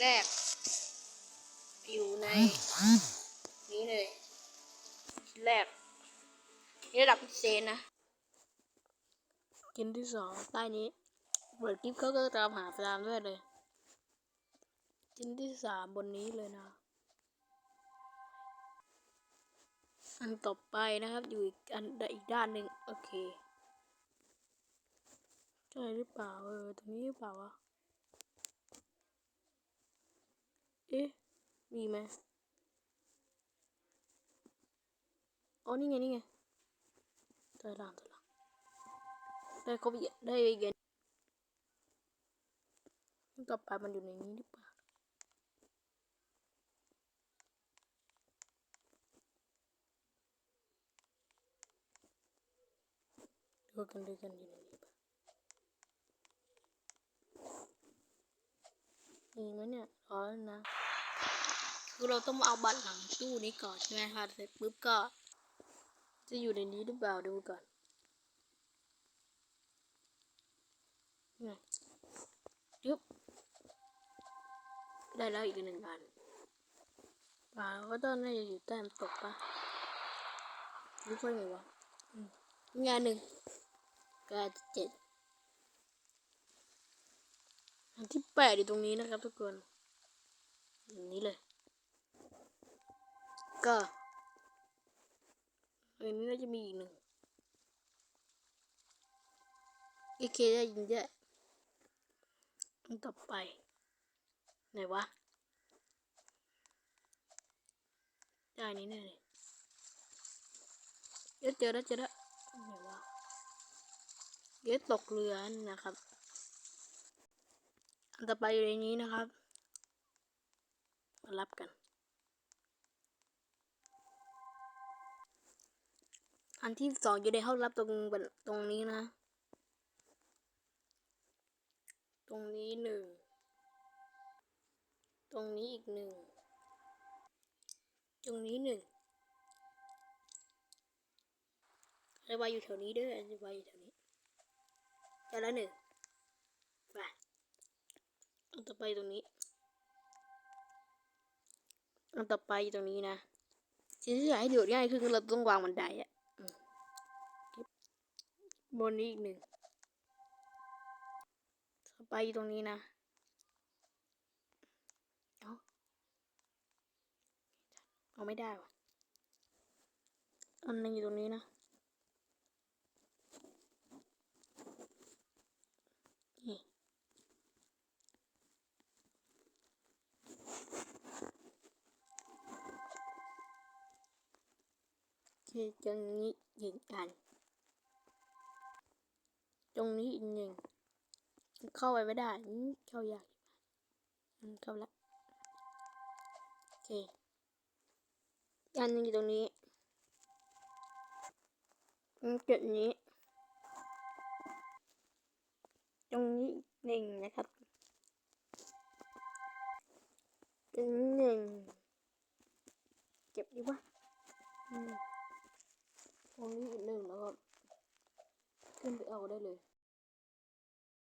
แรก อยู่ในนี้เลยชิ้นแรกนี่ระดับพิเศษนะชิ้นที่สองใต้นี้เปิดคลิปเขาก็ตามหาตามด้วยเลยชิ้นที่สามบนนี้เลยนะอันต่อไปนะครับอยู่อีกอันอีกด้านหนึ่งโอเคใช่หรือเปล่าเออตรงนี้หรือเปล่าวะเอ๊ะ มีไหมอ๋อนี่ไง นี่ไงตัวหลังตัวหลังได้ครบอีกได้อีกอันอันต่อไปมันอยู่ในนี้หรือเปล่าดูกันดูกันอยู่ในนี้ปะมีไหมเนี่ยรอแล้วนะ คือเราต้องเอาบัตรหลังตู้นี้ก่อนใช่ไหมคะเสร็จปุ๊บก็ จะอยู่ในนี้หรือเปล่าดูก่อนนี่ยึบได้แล้วอีกหนึ่งอันป่าก็ต้องน่าจะอยู่ใต้น้ำตกปะรู้ค่อยไงวะอืมงานหนึ่งก็เจ็ดอันที่แปดอยู่ตรงนี้นะครับทุกคนอย่างนี้เลย ก็อันนี้น่าจะมีอีกหนึ่งโอเคได้ยินเยอะต่อไป ไหนวะได้นนี้แน่เลยเดี๋ยเจอแล้วเจอแล้วไหนวะเดี๋ยวตกเรือนะครับ อันต่อไปอยู่ในนี้นะครับ มารับกัน อันที่สองอยู่ในห้องรับตรงบันตรงนี้นะ ตรงนี้หนึ่ง ตรงนี้อีกหนึ่ง ตรงนี้หนึ่งอะไรวายอยู่แถวนี้ด้วยอะไรวายอยู่แถวนี้เจอแล้วหนึ่งไปอันต่อไปตรงนี้ อันต่อไปตรงนี้นะสิ่งที่อยากให้ดูง่ายคือเราต้องวางบันไดอะ บนนี้อีกหนึ่งไปตรงนี้นะเอาเอาไม่ได้วะอันนึงอยู่ตรงนี้นะนี่คือตรงนี้ยิงกัน ตรงนี้อีกหนึ่งเข้าไปไม่ได้อืมเข้ายากอืมเข้าแล้วโอเคอันนึงอยู่ตรงนี้อืมจุดนี้ ตรงนี้หนึ่งนะครับตรงนี้หนึ่งเก็บดีวะอืมตรงนี้อีกหนึ่งแล้วก็ ഉണ്ട് അവിടെ അല്ലേ